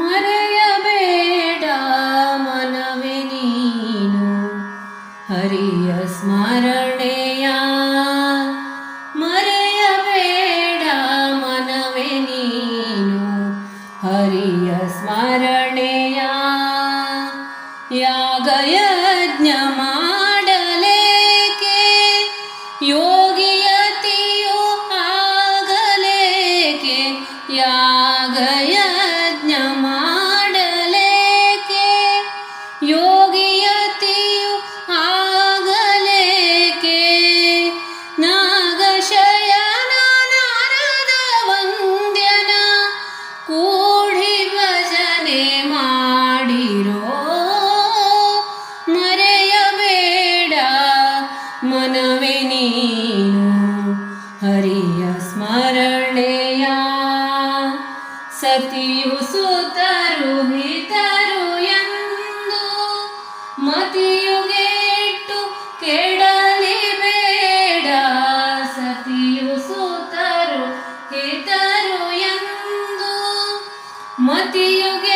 ಮರೆಯಬೇಡ ಮನವೇ ನೀನು ಹರಿಯ ಸ್ಮರಣೆಯ ಮರೆಯಬೇಡ ಮನವೇ ನೀನು ಹರಿಯ ಸ್ಮರಣೆಯ ಯಾಗಯಜ್ಞ ಮಾಡಲೇಕೆ ಯೋಗಿಯತಿಯು ಆಗಲೇಕೆ ಯಾಗಯ ಮಾನವೇ ನೀನು ಹರಿಯ ಸ್ಮರಣೆಯ ಸತಿಯು ಸುತರು ಹಿತರು ಎಂದು ಮತಿಯುಗೆಟ್ಟು ಗೆಟ್ಟು ಕೆಡಲಿ ಬೇಡ ಸತಿಯು ಸುತರು ಹಿತರು ಎಂದು ಮತಿಯುಗೆ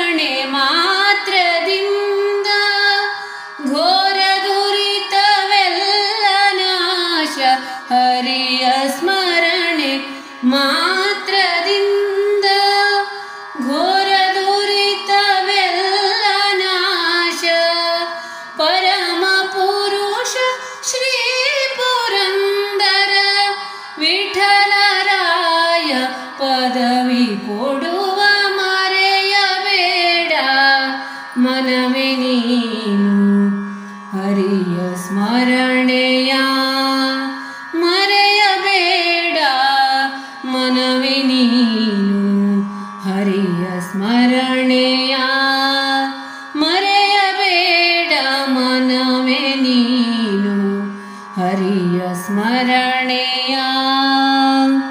मात्रदिन्द घोरदुरितव्यलनाश परमपुरुष श्रीपुरंदर विठलराय पदवी कोडुवमरे य बेडा मनमिनी हरियस्मरणेया मे नीन हरियस्मरणेडमनमे नीनू हरियस्मरण